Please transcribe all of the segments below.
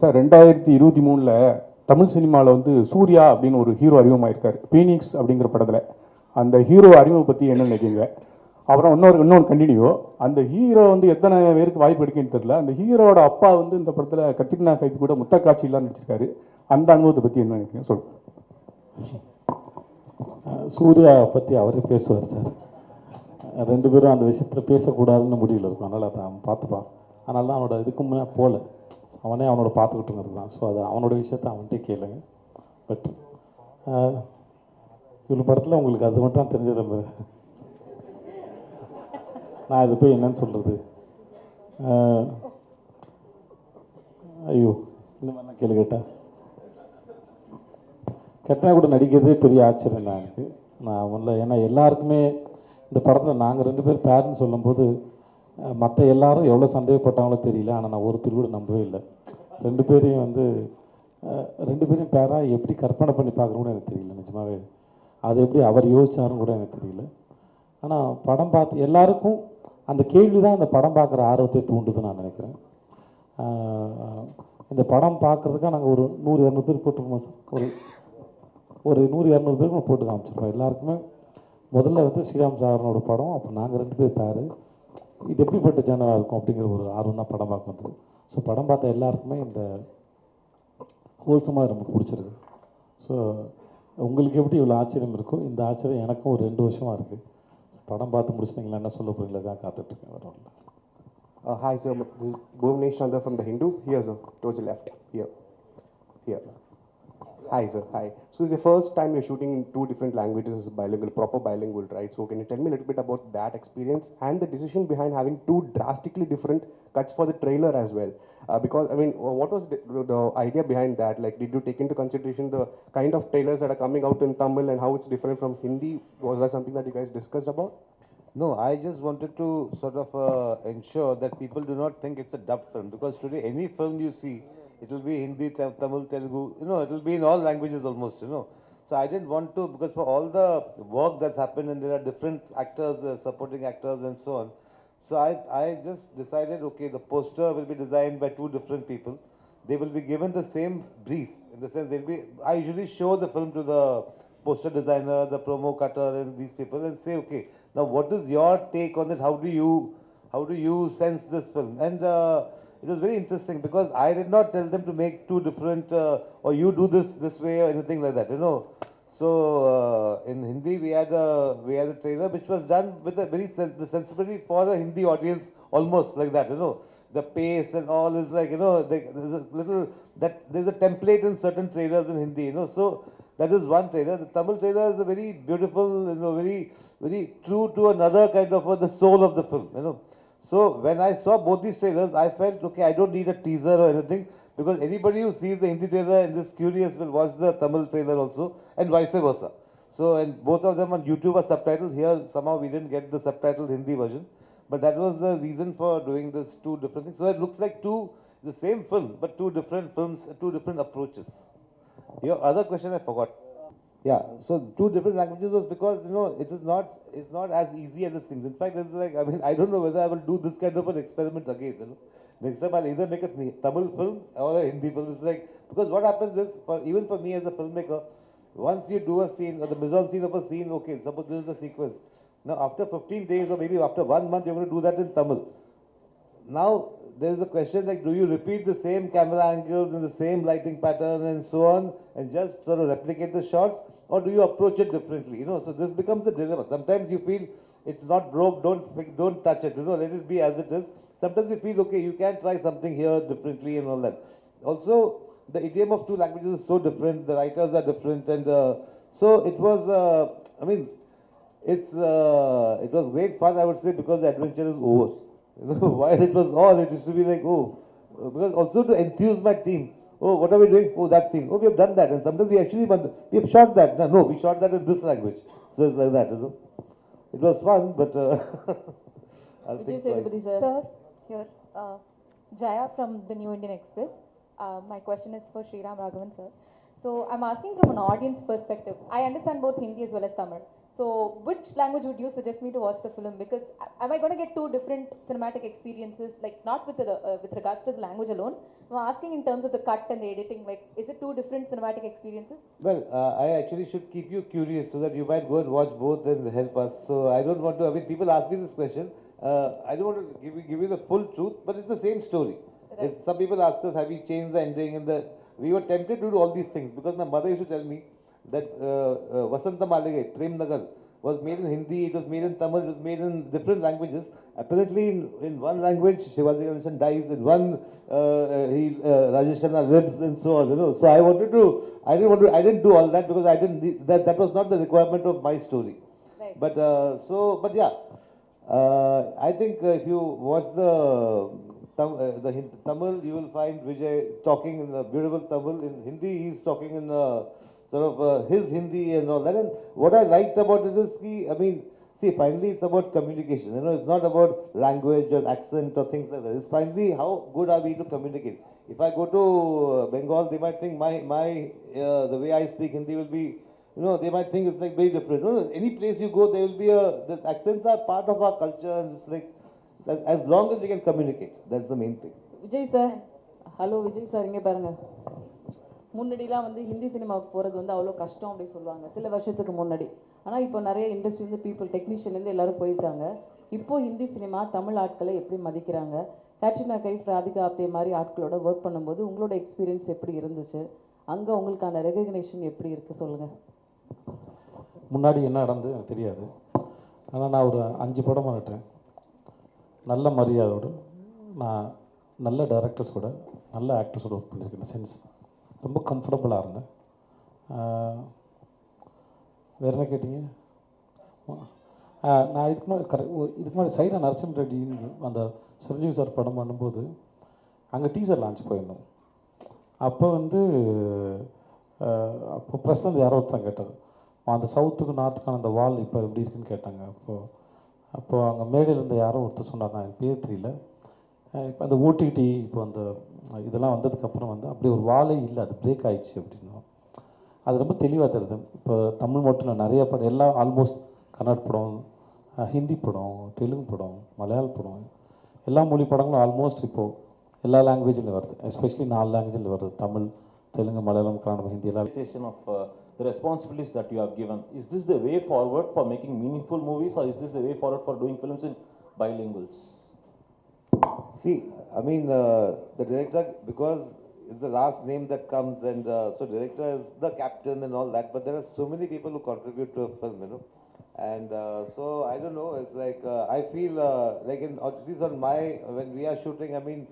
Sir ரெண்டாயிரத்தி இருபத்தி மூணில் தமிழ் சினிமாவில் வந்து சூர்யா அப்படின்னு ஒரு ஹீரோ அறிமுகமாயிருக்கார். பீனிக்ஸ் அப்படிங்கிற படத்தில். அந்த ஹீரோ அறிமுகம் பற்றி என்ன நினைக்கிறீங்க? அப்புறம் இன்னொரு இன்னொன்று கண்டினியூ அந்த ஹீரோ வந்து எத்தனை பேருக்கு வாய்ப்பு எடுக்குன்னு தெரியல. அந்த ஹீரோட அப்பா வந்து இந்த படத்தில் கத்திரினா கைப்பு கூட முத்த காட்சியெல்லாம் நடிச்சிருக்காரு. அந்த அனுபவத்தை பற்றி என்ன நினைக்கிறீங்க? சொல்லுங்கள் சூர்யா பற்றி அவரே பேசுவார் சார். ரெண்டு பேரும் அந்த விஷயத்தில் பேசக்கூடாதுன்னு முடிவில் இருக்கும் அதனால் அதை அவன் பார்த்துப்பான் அதனால தான் அவனோட இதுக்கு முன்னே போகல அவனே அவனோட பார்த்துக்கிட்டுங்கிறது தான். ஸோ அது அவனோட விஷயத்த அவன்கிட்ட கேளுங்க. பட் இவ்வளோ படத்தில் உங்களுக்கு அது மட்டும் தான் தெரிஞ்சது பாரு. நான் இது போய் என்னன்னு சொல்கிறது ஐயோ இந்த மாதிரிலாம் கேள்வி கேட்டேன் கெட்டனா கூட நடிக்கிறதே பெரிய ஆச்சரியம் தான் எனக்கு. நான் ஒன்றில் ஏன்னா எல்லாருக்குமே இந்த படத்தில் நாங்கள் ரெண்டு பேர் பேருன்னு சொல்லும்போது மற்ற எல்லாரும் எவ்வளோ சந்தேகப்பட்டாங்களோ தெரியல ஆனால் நான் ஒருத்தர் கூட நம்பவே இல்லை. ரெண்டு பேரையும் வந்து ரெண்டு பேரையும் பேராக எப்படி கற்பனை பண்ணி பார்க்குறோம் கூட எனக்கு தெரியல நிஜமாவே. அது எப்படி அவர் யோசிச்சாருன்னு கூட எனக்கு தெரியல. ஆனால் படம் பார்த்து எல்லாருக்கும் அந்த கேள்வி தான் இந்த படம் பார்க்குற ஆர்வத்தை தூண்டுதுன்னு நான் நினைக்கிறேன். இந்த படம் பார்க்குறதுக்காக நாங்கள் ஒரு நூறு இரநூறு பேர் போட்டிருக்கோம் சார்? ஒரு ஒரு நூறு இரநூறு பேருக்கு போட்டு காமிச்சிருப்போம் எல்லாருக்குமே முதல்ல வந்து ஸ்ரீராம் சாரனோட படம் அப்போ நாங்கள் ரெண்டு பேர் பேர் இது எப்படிப்பட்ட ஜேனராக இருக்கும் அப்படிங்கிற ஒரு ஆர்வம் தான் படம் பார்க்க வந்தது ஸோ படம் பார்த்த எல்லாருக்குமே இந்த ஹோல்சமாக நமக்கு பிடிச்சிருக்கு ஸோ உங்களுக்கு எப்படி இவ்வளோ ஆச்சரியம் இருக்கோ இந்த ஆச்சரியம் எனக்கும் ஒரு ரெண்டு வருஷமாக இருக்குது படம் பார்த்து முடிச்சிட்டிங்களா என்ன சொல்ல போகிறீங்களா தான் காத்துட்ருக்கேன் வேறு ஒன்றும் இல்லை Uh, hi, sir. This is Bhuvnesh Chandra from the Hindu. Here, sir. Towards the left. Here. Here. Hi, sir. Hi. So, it's the first time you're shooting in two different languages bilingual, proper bilingual, right? So, can you tell me a little bit about that experience and the decision behind having two drastically different cuts for the trailer as well? Uh, because, I mean, what was the, the idea behind that? Like, did you take into consideration the kind of trailers that are coming out in Tamil and how it's different from Hindi? Was that something that you guys discussed about? No, I just wanted to sort of uh, ensure that people do not think it's a dubbed film because today any film you see, it will be Hindi, Tamil, Telugu, you know, it will be in all languages almost, you know. So I didn't want to because for all the work that's happened and there are different actors, uh, supporting actors and so on. So I, I just decided, okay, the poster will be designed by two different people. They will be given the same brief in the sense they'll be. I usually show the film to the poster designer, the promo cutter, and these people, and say, okay, now what is your take on it? How do you, how do you sense this film? And uh, it was very interesting because I did not tell them to make two different, uh, or you do this this way or anything like that, you know. So uh, in Hindi we had a we had a trailer which was done with a very sen- the sensibility for a Hindi audience almost like that, you know. The pace and all is like you know they, there's a little that there's a template in certain trailers in Hindi, you know. So that is one trailer. The Tamil trailer is a very beautiful, you know, very very true to another kind of uh, the soul of the film, you know. So when I saw both these trailers, I felt okay. I don't need a teaser or anything because anybody who sees the Hindi trailer and is curious will watch the Tamil trailer also, and vice versa. So and both of them on YouTube are subtitled. Here somehow we didn't get the subtitled Hindi version, but that was the reason for doing this two different things. So it looks like two the same film, but two different films, two different approaches. Your other question I forgot. Yeah, so two different languages was because you know it is not it's not as easy as it seems. In fact, it's like I mean I don't know whether I will do this kind of an experiment again. You know, next time I'll either make a Tamil film or a Hindi film. It's like because what happens is for even for me as a filmmaker, once you do a scene or the mise en scene of a scene, okay, suppose this is the sequence. Now after 15 days or maybe after one month, you're going to do that in Tamil. Now there is a question like, do you repeat the same camera angles and the same lighting pattern and so on, and just sort of replicate the shots, or do you approach it differently? You know, so this becomes a dilemma. Sometimes you feel it's not broke, don't don't touch it. You know, let it be as it is. Sometimes you feel okay, you can try something here differently and all that. Also, the idiom of two languages is so different. The writers are different, and uh, so it was. Uh, I mean, it's uh, it was great fun, I would say, because the adventure is over. You know, while it was all, it used to be like, oh, because also to enthuse my team. Oh, what are we doing? Oh, that scene. Oh, we have done that, and sometimes we actually want- we have shot that. No, no, we shot that in this language. So it's like that, you know. It was fun, but uh, I'll Vijay think twice. Sethupathi, sir. Sir, here, uh, Jaya from the New Indian Express. Uh, my question is for Sriram Raghavan, sir. So I'm asking from an audience perspective. I understand both Hindi as well as Tamil. So, which language would you suggest me to watch the film? Because am I going to get two different cinematic experiences? Like not with the uh, with regards to the language alone. I'm asking in terms of the cut and the editing. Like, is it two different cinematic experiences? Well, uh, I actually should keep you curious so that you might go and watch both and help us. So I don't want to, I mean, people ask me this question. Uh, I don't want to give you, give you the full truth, but it's the same story. Right. Some people ask us, have you changed the ending? And the, we were tempted to do all these things because my mother used to tell me that uh, uh, Vasanta Malige, Prem Nagar, was made in Hindi, it was made in Tamil, it was made in different languages. Apparently, in, in one language, Shivaji Ganesan dies, in one, uh, uh, he, uh, Rajesh Khanna lives, and so on. You know, so I wanted to, I didn't want to, I didn't do all that because I didn't, that, that was not the requirement of my story. Right. But uh, so, but yeah, uh, I think uh, if you watch the Tam, uh, the Tamil, you will find Vijay talking in a beautiful Tamil. In Hindi, he's talking in uh, sort of uh, his Hindi and all that. And what I liked about it is, he, I mean, see, finally it's about communication. You know, it's not about language or accent or things like that. It's finally how good are we to communicate. If I go to uh, Bengal, they might think my my uh, the way I speak Hindi will be you know, they might think it's like very different. No, no, any place you go, there will be a, the accents are part of our culture and it's like, as, as long as we can communicate, that's the main thing. Vijay sir hello Vijay sir இங்கே பாருங்க முன்னாடிலாம் வந்து ஹிந்தி சினிமாவுக்கு போகிறது வந்து அவ்வளோ கஷ்டம் அப்படின்னு சொல்லுவாங்க. சில வருஷத்துக்கு முன்னாடி. ஆனால் இப்போ நிறைய இண்டஸ்ட்ரிலேருந்து பீப்புள் டெக்னீஷியன்லேருந்து எல்லாரும் போயிருக்காங்க. இப்போது ஹிந்தி சினிமா தமிழ் ஆட்களை எப்படி மதிக்கிறாங்க? கேட்ரினா கைஃப் ராதிகா ஆப்தே மாதிரி ஆட்களோட ஒர்க் பண்ணும்போது உங்களோட எக்ஸ்பீரியன்ஸ் எப்படி இருந்துச்சு? அங்கே உங்களுக்கான ரெகக்னேஷன் எப்படி இருக்குது சொல்லுங்கள் முன்னாடி என்ன நடந்தது எனக்கு தெரியாது. ஆனால் நான் ஒரு அஞ்சு படம் பண்ணிட்டேன். நல்ல மரியாதையோடு நான் நல்ல டேரக்டர்ஸ் கூட நல்ல ஆக்டர்ஸோட ஒர்க் பண்ணியிருக்கேன் சென்ஸ் ரொம்ப கம்ஃபர்டபுளாக இருந்தேன். வேறு என்ன கேட்டீங்க? நான் இதுக்கு முன்னாடி கரெக்ட் இதுக்கு முன்னாடி சைரா நரசிம்ம ரெட்டின்னு அந்த சிரஞ்சீவி சார் படம் பண்ணும்போது அங்கே டீசர் லான்ச் போயிருந்தோம். அப்போ வந்து அப்போ ப்ரெஸ் வந்து யாரோ ஒருத்தன் கேட்டார். அந்த சவுத்துக்கு நார்த்துக்கான அந்த வால் இப்போ எப்படி இருக்குன்னு கேட்டாங்க. அப்போது அப்போது அங்கே மேடையில் இருந்த யாரோ ஒருத்தர் சொன்னார். நான் எனக்கு பேர் தெரியல. இப்போ அந்த ஓடிடி இப்போ அந்த இதெல்லாம் வந்ததுக்கப்புறம் வந்து அப்படி ஒரு வாழை இல்லை அது பிரேக் ஆயிடுச்சு அப்படின்னா அது ரொம்ப தெளிவாக தருது இப்போ தமிழ் மட்டும் இல்லை நிறைய படம் எல்லாம் ஆல்மோஸ்ட் கன்னட படம் ஹிந்தி படம் தெலுங்கு படம் மலையாள படம் எல்லா மொழி படங்களும் ஆல்மோஸ்ட் இப்போது எல்லா லாங்குவேஜில் வருது எஸ்பெஷலி நாலு லாங்குவேஜில் வருது தமிழ் தெலுங்கு மலையாளம் கன்னடம் ஹிந்தி எல்லாம் realization uh, the responsibilities that you have given. Is this the way forward for making meaningful movies, or is this the way forward for doing films in bilinguals? See, I mean, uh, the director, because it's the last name that comes and uh, so director is the captain and all that, but there are so many people who contribute to a film, you know. And uh, so I don't know, it's like, uh, I feel uh, like in, at least on my, when we are shooting, I mean,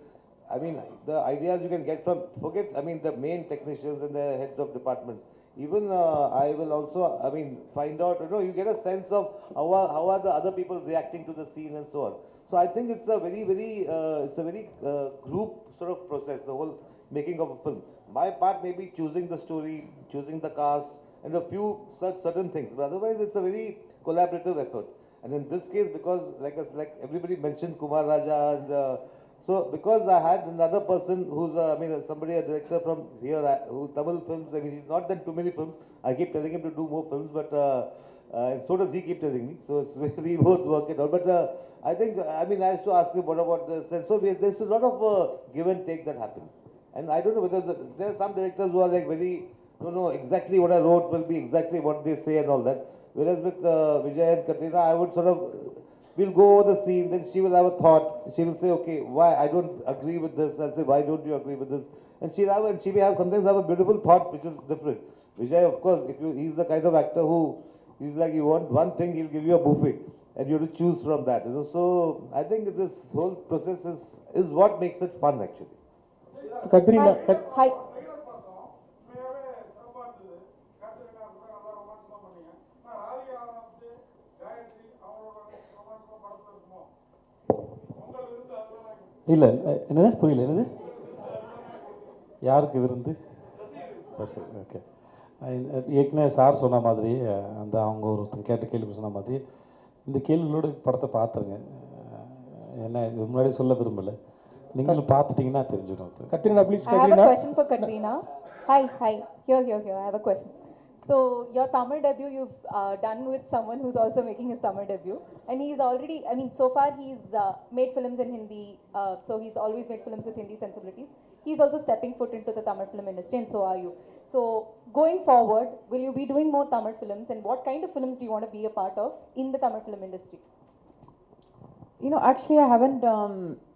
I mean, the ideas you can get from, forget, I mean, the main technicians and the heads of departments. Even uh, I will also, I mean, find out, you know, you get a sense of how are, how are the other people reacting to the scene and so on. So I think it's a very, very, uh, it's a very uh, group sort of process, the whole making of a film. My part may be choosing the story, choosing the cast, and a few such certain things. But otherwise, it's a very collaborative effort. And in this case, because like us, like everybody mentioned Kumar Raja, and uh, so because I had another person who's, uh, I mean, uh, somebody, a director from here, uh, who Tamil films. I mean, he's not done too many films. I keep telling him to do more films, but. So does he keep telling me. So it's we both work it out. But uh, I think, I mean, I used to ask him what about this. And so we, there's a lot of uh, give and take that happen. And I don't know whether the, there are some directors who are like very, no, no, exactly what I wrote will be exactly what they say and all that. Whereas with uh, Vijay and Katrina, I would sort of, we'll go over the scene, then she will have a thought. She will say, okay, why I don't agree with this. I'll say, why don't you agree with this? And she'll have, and she may have sometimes have a beautiful thought which is different. Vijay, of course, if you, he's the kind of actor who, he's like, you want one thing, he'll give you a buffet. And you have to choose from that, you know. So I think this whole process is, is what makes it fun actually. Katrina Hi. Hi. இல்லை என்னது புரியல என்னது யாருக்கு விருந்து okay ஏற்கனவே sir சொன்ன மாதிரி அந்த அவங்க ஒருத்தர் கேட்ட கேள்வி சொன்ன மாதிரி இந்த கேள்விகளோட படத்தை பார்த்துருங்க என்ன இது முன்னாடி சொல்ல விரும்பலை. நீங்களும் பார்த்துட்டீங்கன்னா தெரிஞ்சிடும் Katrina please Katrina hi hi okay okay I have a question So your Tamil debut you've uh, done with someone who's also making his Tamil debut, and he's already. I mean, so far he's uh, made films in Hindi, uh, so he's always made films with Hindi sensibilities. He's also stepping foot into the Tamil film industry, and so are you. So going forward, will you be doing more Tamil films, and what kind of films do you want to be a part of in the Tamil film industry? You know, actually, I haven't um,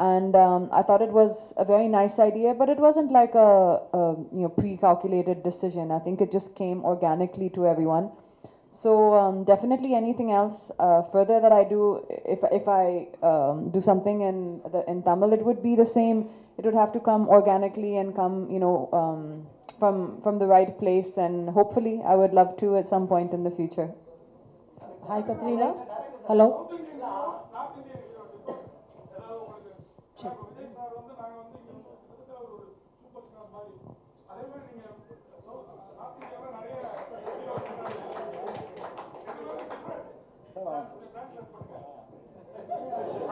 and um, I thought it was a very nice idea, but it wasn't like a, a you know pre-calculated decision. I think it just came organically to everyone. So um, definitely anything else uh, further that I do, if if I um, do something in the, in Tamil, it would be the same. It would have to come organically and come you know um, from from the right place, and hopefully I would love to at some point in the future. Hi, Katrina. Hello. சரி. Vijay sir வந்து நீங்க north இந்தியாவில் நிறைய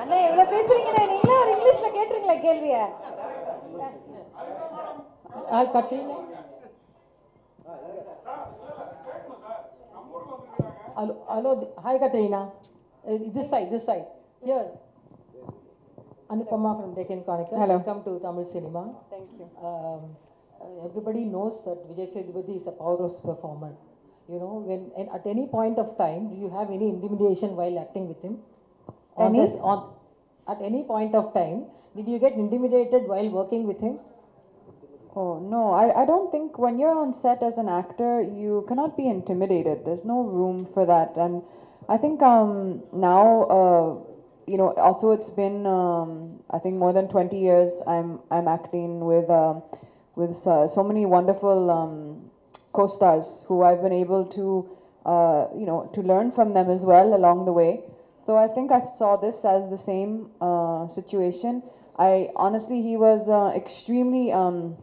அண்ணா எவ்வளவு பேசுறீங்கண்ணா. நீங்களே ஒரு இங்கிலீஷ்ல கேட்டுருங்களா கேள்விய. Hello hello hi Katrina. this side this side. Here. Anupama from Deccan Chronicle. Hello. Welcome to Tamil cinema. Thank you. Um, uh, everybody knows that Vijay Sethupathi is a powerhouse performer. You know, when and at any point of time, do you have any intimidation while acting with him? On Any? this, on at any point of time, did you get intimidated while working with him? Oh, no, I, I don't think when you're on set as an actor, you cannot be intimidated. There's no room for that. And I think um, now, uh, you know, also it's been, um, I think, more than 20 years I'm, I'm acting with, um with uh, so many wonderful um, co stars who I've been able to, uh, you know, to learn from them as well along the way. So I think I saw this as the same uh, situation. I honestly, he was uh, extremely. Um,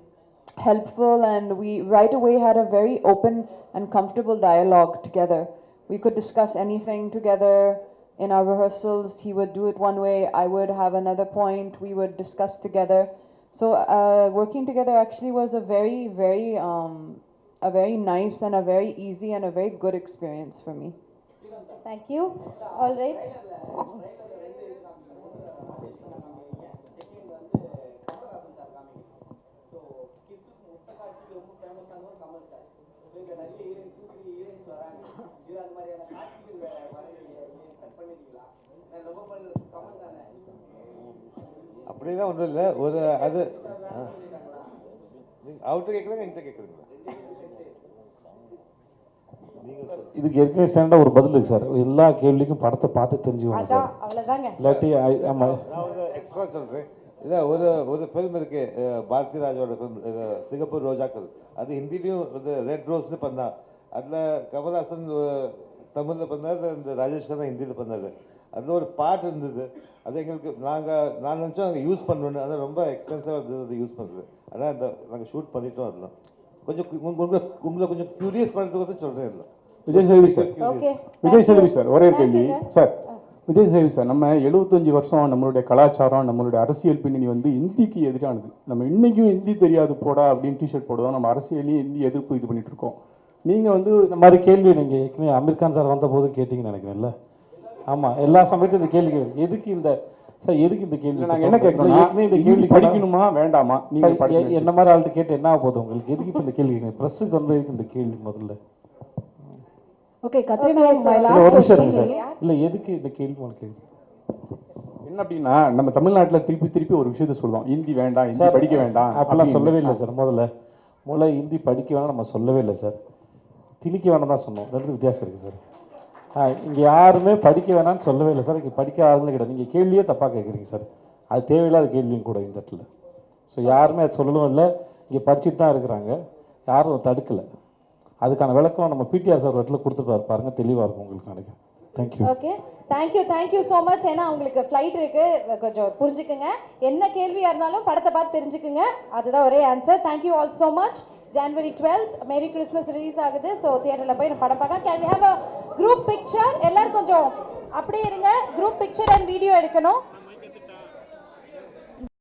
helpful and we right away had a very open and comfortable dialogue together we could discuss anything together in our rehearsals he would do it one way i would have another point we would discuss together so uh, working together actually was a very very um, a very nice and a very easy and a very good experience for me Thank you. All right. அப்படிலாம் ஒன்றும் இல்லை. ஒரு அது அவர்கிட்ட கேட்குறாங்க என்கிட்ட கேட்குறீங்களா? இதுக்கு ஏற்கனவே ஸ்டாண்டாக ஒரு பதில் இருக்கு சார். எல்லா கேள்விக்கும் படத்தை பார்த்து தெரிஞ்சுக்கோங்க சார். இல்லாட்டி I- ஆமா. நான் ஒரு எக்ஸ்ட்ரா சொல்கிறேன் இல்லை ஒரு ஒரு ஃபிலிம் இருக்கு பாரதி ராஜாவோட ஃபிலிம் சிங்கப்பூர் ரோஜாக்கள். அது ஹிந்திலையும் வந்து ரெட் ரோஸ்னு பண்ணா அதில் கமல்ஹாசன் தமிழில் பண்ணார் இந்த ராஜேஷ் கண்ணா ஹிந்தியில் பண்ணார். அதில் ஒரு பாட்டு இருந்தது. அது எங்களுக்கு நாங்கள் நான் நினச்சோம் அங்கே யூஸ் பண்ணணும்னு. அது ரொம்ப எக்ஸ்பென்சிவாக இருந்தது அது யூஸ் பண்ணுறது ஆனால் இந்த நாங்கள் ஷூட் பண்ணிட்டோம் அதெல்லாம் கொஞ்சம் உங்களை உங்களை கொஞ்சம் க்யூரியஸ் பண்ணுறதுக்கு சொல்கிறேன் இல்லை Vijay Sethupathi sir. Okay Vijay Sethupathi sir ஒரே கேள்வி. சார் விஜய் சேதுபதி சார் நம்ம எழுபத்தஞ்சு வருஷம் நம்மளுடைய கலாச்சாரம் நம்மளுடைய அரசியல் பின்னணி வந்து இந்திக்கு எதிரானது. நம்ம இன்னைக்கும் ஹிந்தி தெரியாது போடா அப்படின்னு டிஷர்ட் போடுவோம் நம்ம அரசியலையும் இந்தி எதிர்ப்பு இது பண்ணிட்டு இருக்கோம். நீங்க வந்து இந்த மாதிரி கேள்வி நீங்கள் ஏற்கனவே அமீர் கான் சார் வந்த போது கேட்டீங்கன்னு நினைக்கிறேன்ல. ஆமாம் எல்லா சமயத்தும் இந்த கேள்வி கேட்குறேன். எதுக்கு இந்த சார் எதுக்கு இந்த கேள்வி நாங்க என்ன ஏற்கனவே இந்த கேள்வி படிக்கணுமா வேண்டாமா? நீங்க சார், எ- படிக்கணும் என்ன மாதிரி ஆள்கிட்ட கேட்டு என்ன ஆக போகுது உங்களுக்கு? எதுக்கு இப்போ இந்த கேள்வி ப்ரெஸ்ஸுக்கு வந்து எதுக்கு இந்த கேள்வி முதல்ல. இல்லை last ஒரு நிமிஷம் சார். இல்லை எதுக்கு இந்த கேள்வி உங்களுக்கு என்ன அப்படின்னா நம்ம தமிழ்நாட்டுல திருப்பி திருப்பி ஒரு விஷயத்த சொல்லுவோம் ஹிந்தி வேண்டாம் ஹிந்தி படிக்க வேண்டாம் அப்படின்னு. சொல்லவே இல்லை சார் முதல்ல. முதல்ல ஹிந்தி படிக்க வேணாம் நம்ம சொல்லவே இல்லை சார். திணிக்க வேணாம் தான் சொன்னோம். ரெண்டு வித்தியாசம் இருக்குது சார் ஆ இங்கே யாருமே படிக்க வேணாம்னு சொல்லவே இல்லை சார் இங்கே படிக்க ஆளுங்க கிடையாது. நீங்கள் கேள்வியே தப்பாக கேட்குறீங்க சார் அது தேவையில்லாத கேள்வியும் கூட இந்த இடத்துல. ஸோ யாருமே அது சொல்லவும் இல்லை. இங்கே படிச்சுட்டு தான் இருக்கிறாங்க. யாரும் தடுக்கலை. அதுக்கான விளக்கம் நம்ம பிடிஆர் சார் இடத்துல கொடுத்துட்டு பாருங்கள் தெளிவாக இருக்கும் உங்களுக்கு நினைக்கிறேன். Okay thank you thank you so much ஏன்னா உங்களுக்கு ஃப்ளைட் இருக்குது கொஞ்சம் புரிஞ்சுக்குங்க. என்ன கேள்வியாக இருந்தாலும் படத்தை பார்த்து தெரிஞ்சுக்குங்க. அதுதான் ஒரே answer thank you all so much January twelfth merry Christmas release ஆகுது. ஸோ தியேட்டரில் போய் நான் படம் பார்க்க can we have a group picture எல்லோரும் கொஞ்சம் அப்படியே இருங்க. குரூப் பிக்சர் அண்ட் வீடியோ எடுக்கணும்.